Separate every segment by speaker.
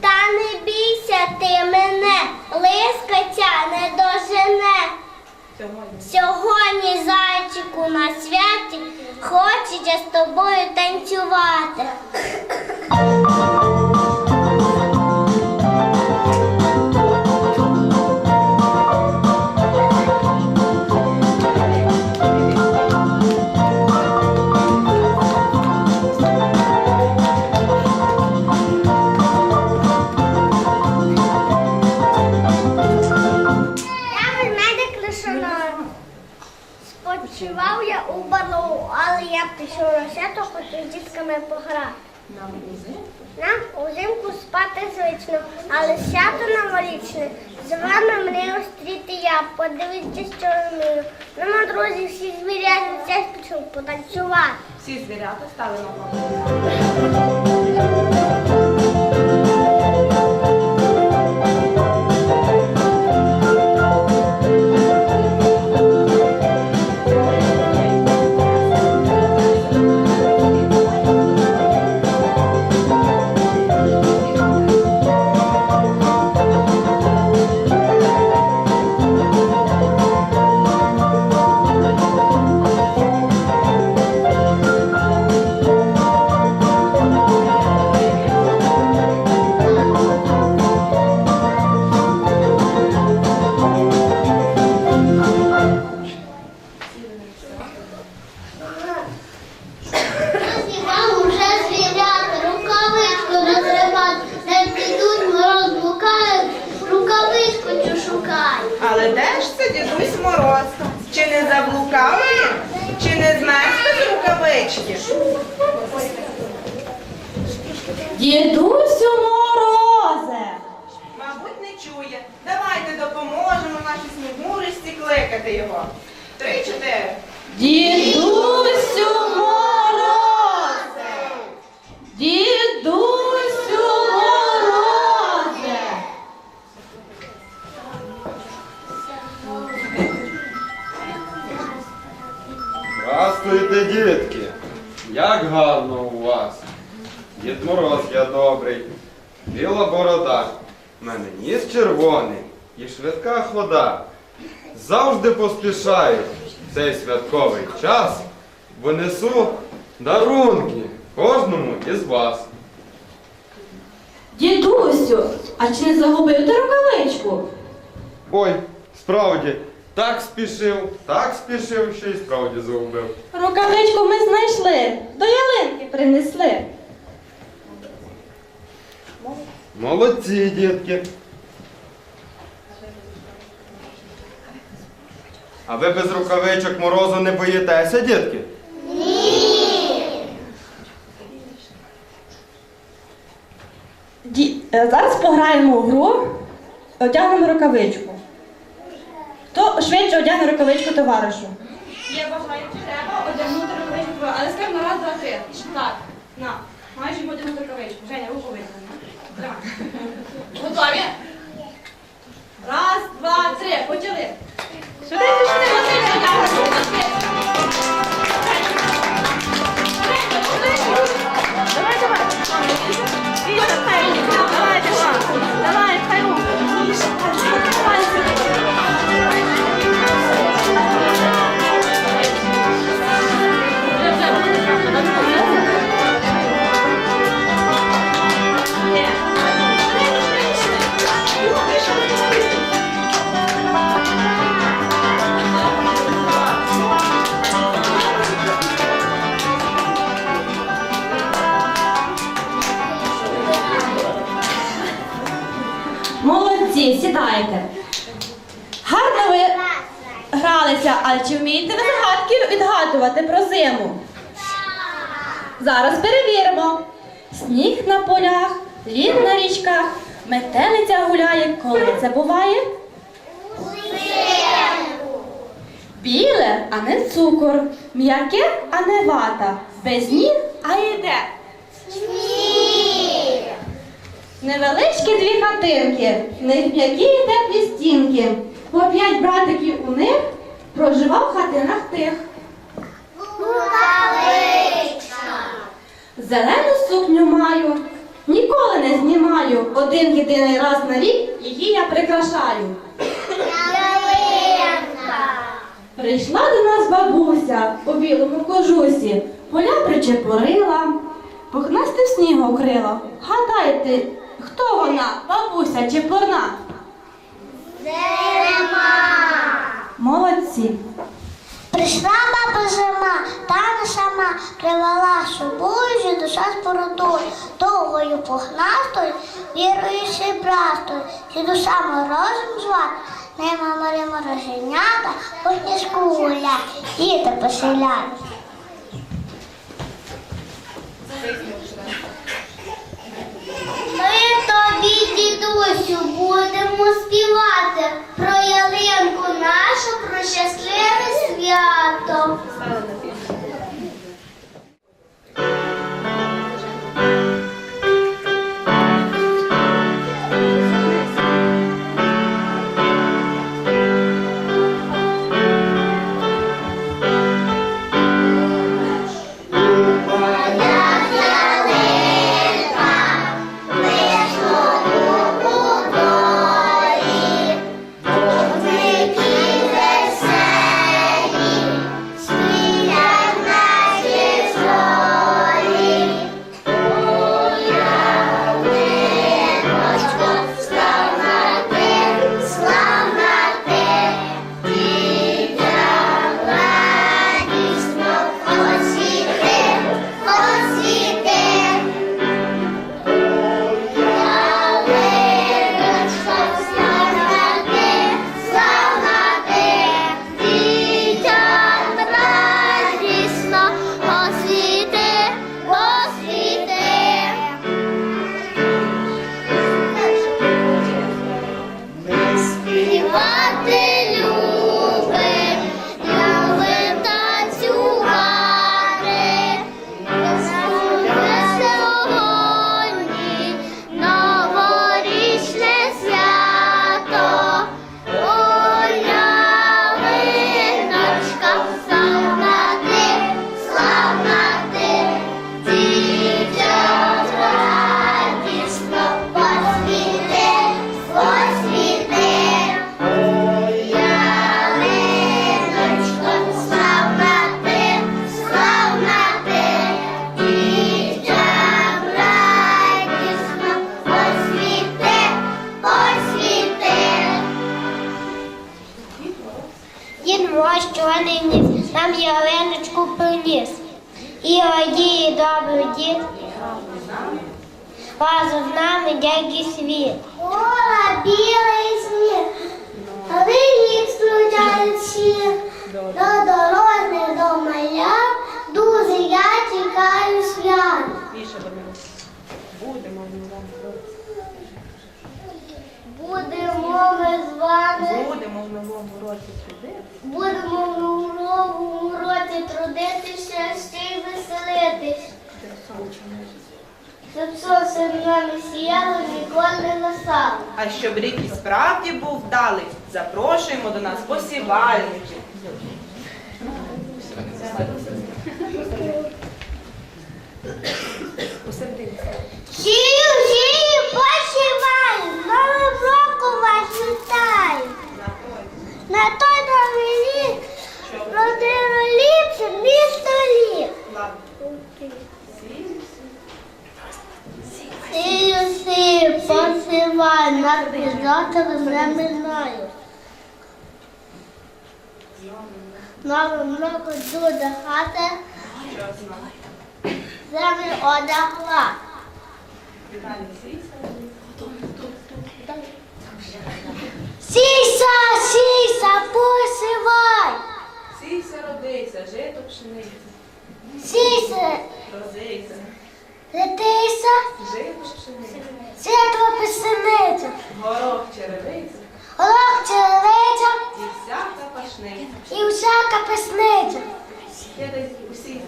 Speaker 1: Та не бійся ти мене, лискаця не дожене. Сьогодні зайчику на святі хочеться з тобою танцювати. Спочивав я у балу, але я пішов на свято, хочу з дітками пограти. Нам узимку спати звично, але свято новорічне. З вами мені остріти я, подивіться, що вмію. Ну, друзі, всі звіряти пішов потанцювати.
Speaker 2: Всі звірята стали на голову.
Speaker 1: Не?
Speaker 2: Чи не змерз без рукавички?
Speaker 3: Дідусю морозе.
Speaker 2: Мабуть, не чує. Давайте допоможемо нашій снігуристі кликати його. Три-чотири.
Speaker 3: Дідусю морозе. Дідусю
Speaker 4: Здравствуйте, дітки! Як гарно у вас! Дід Мороз я добрий, біла борода, мене ніс червоний і швидка хода. Завжди поспішаю в цей святковий час, бо несу дарунки кожному із вас.
Speaker 3: Дідусю, а чи не загубив ти рукавичку?
Speaker 4: Ой, справді, так спішив, так спішив, що й справді загубив.
Speaker 3: Рукавичку ми знайшли, до ялинки принесли.
Speaker 4: Молодці, дітки. А ви без рукавичок морозу не боїтеся, дітки?
Speaker 3: Ді... е, Зараз пограємо в гру, одягнемо рукавичку. Швидше одягне рукавичку товаришу?
Speaker 5: Є бажаючі, треба одягнути рукавичку, але скажемо на раз, два, три. Так, на. Маєш йому одягнути рукавичку. Женя, руку витягни. Готові? Раз, два, три. Почали. Швиденько, швиденько, швиденько, одягнути. Давай, давай.
Speaker 3: Зараз перевіримо. Сніг на полях, лід на річках, метелиця гуляє, коли це буває? Біле, а не цукор, м'яке, а не вата, без ніг, а йде. Невеличкі дві хатинки, в них м'які і теплі стінки. По п'ять братиків у них проживав в хатинах тих.
Speaker 1: Рукавичка.
Speaker 3: Зелену сукню маю, ніколи не знімаю. Один єдиний раз на рік її я прикрашаю. Прийшла до нас бабуся у білому кожусі, поля причепурила, пухнастим снігом вкрила. Гадайте, хто вона, бабуся чи порна?
Speaker 1: Зима.
Speaker 3: Молодці.
Speaker 1: Прийшла баба зима, та не сама. Привела з собою жі душа з бородою, довгою пухнастою, вірою сібрастою, сі душа морозом звати, нема морі мороженята, по сніжку гулять, діти поселять. Ми тобі, дідусю, будемо співати про ялинку нашу, про щасливе свято. Нам ялиночку приніс. І одіє добрий дід, разом з нами дякий світ. Ола, білий сніг, а ви їх скрутяють всіх. До дороги, до моя, дуже я чекаю свят.
Speaker 2: Більше будемо.
Speaker 1: Будемо ми з вами,
Speaker 2: Будемо в новому році сюди.
Speaker 1: будемо в новому році трудитися, ще й веселитись. Щоб сонце нами сіяло, ніколи не настало.
Speaker 2: А щоб рік і справді був вдалий, запрошуємо до нас посівальників.
Speaker 1: Сію, сію, посіваю, з новим року вас вітаю. На той новий рік родину ліпше, місто ліп. Сію, сію, посіваю, на пізоти не минаю. Новим роком дуже хати, землі одягла. Сіса, сіса, посивай.
Speaker 2: Сійся, родися, жито пшениця,
Speaker 1: Сіса,
Speaker 2: розийся,
Speaker 1: летися, світло писаниця.
Speaker 2: горох черевиця
Speaker 1: горох черевиця
Speaker 2: і всяка пашниця.
Speaker 1: і всяка писниця.
Speaker 2: Я десь усі.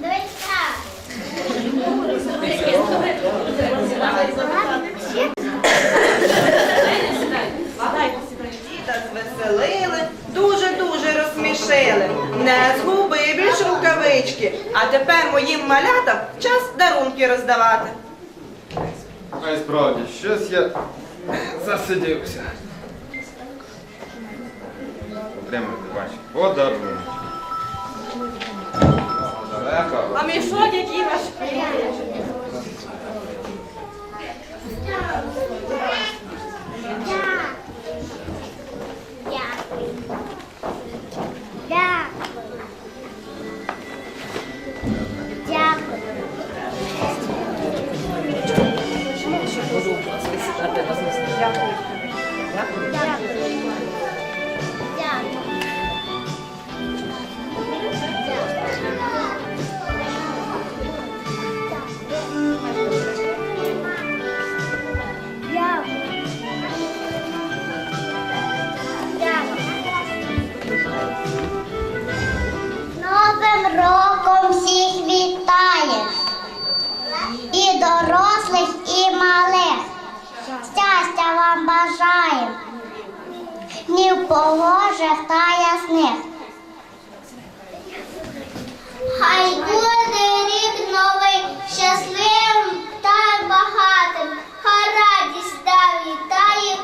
Speaker 1: Дивись так.
Speaker 2: Діда звеселили, дуже-дуже розсмішили. А тепер моїм малятам час дарунки роздавати.
Speaker 4: А й справді, щось я засидівся. Отримайте ваші подарунки. Далеко.
Speaker 5: А мішок який важкий.
Speaker 1: Дорослих, і малих. Щастя вам бажаю. Днів погожих та ясних. Хай буде рік новий, щасливим та багатим. Хай радість та вітає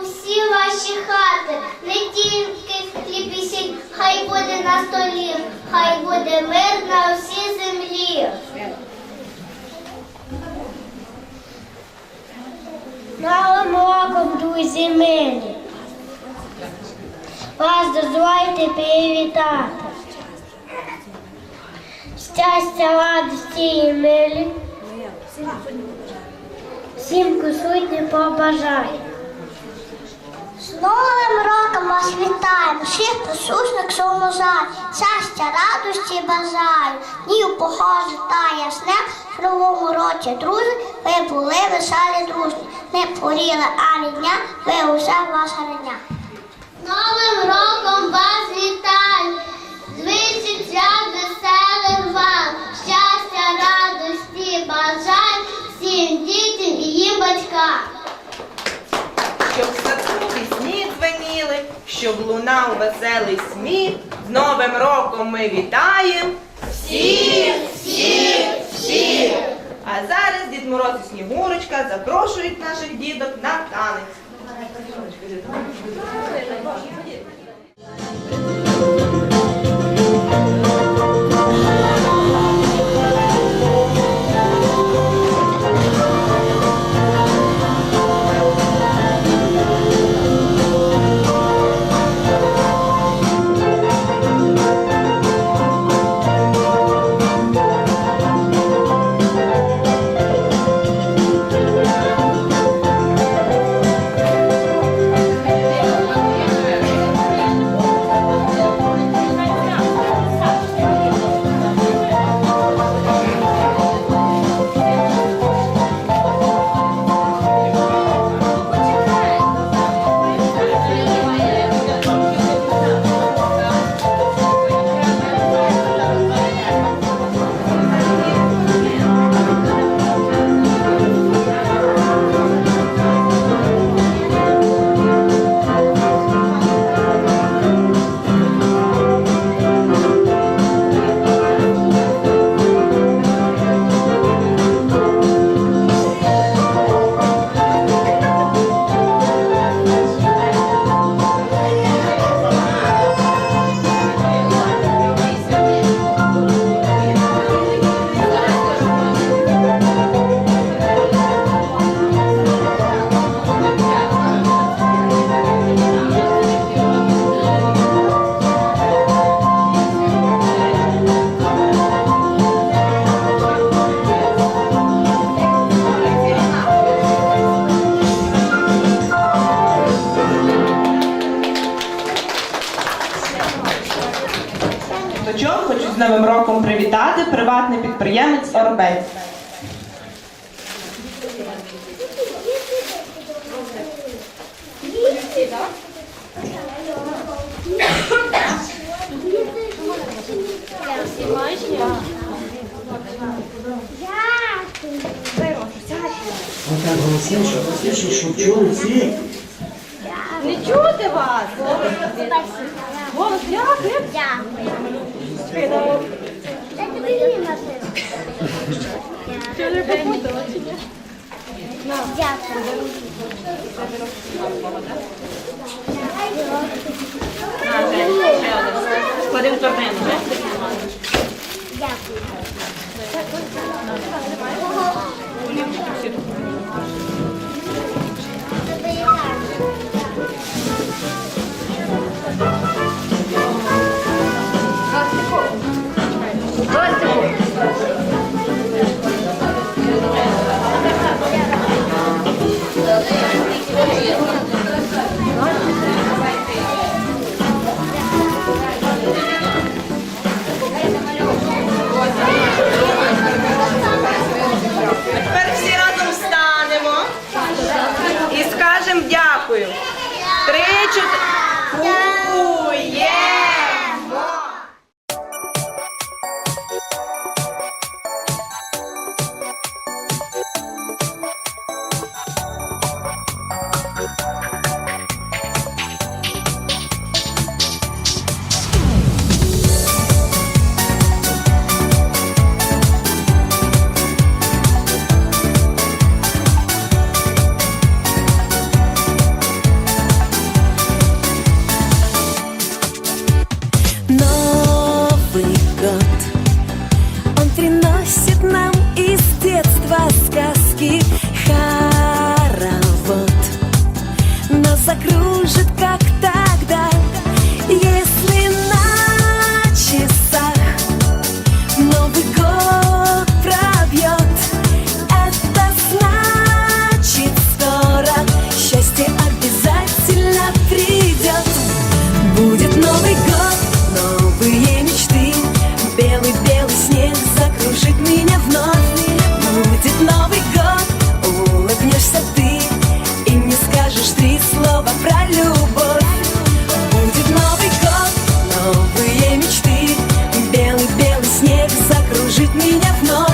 Speaker 1: усі ваші хати. Не тільки хліб і сіль, хай буде на столі, хай буде мир на всій землі. Новим роком, друзі милі. Вас дозвольте привітати. Щастя, радості і милі. Всім присутні побажаю. З Новим роком вас вітаємо, всіх присутних цьому залі. Щастя, радості бажаю, днів похожих та ясних. В новому році, друзі, ви були веселі дружні. Не поріли ані дня, ви усе ваша рідня. Новим роком вас вітаю, звичить свят веселих вам, щастя, радості бажань всім дітям і їм батькам.
Speaker 2: Щоб в садку пісні дзвеніли, щоб лунав веселий сміх. З Новим роком ми вітаємо всіх, всіх, всіх. А зараз Дід Мороз і Снігурочка запрошують наших діток на танець. Новим роком привітати приватний підприємець Орбець.
Speaker 6: Отак голосніше, голосніше, щоб чули всі.
Speaker 5: Не чути вас
Speaker 3: машина. Дайте мені машину.
Speaker 2: Дякую.
Speaker 7: Дякую.
Speaker 8: меня вновь.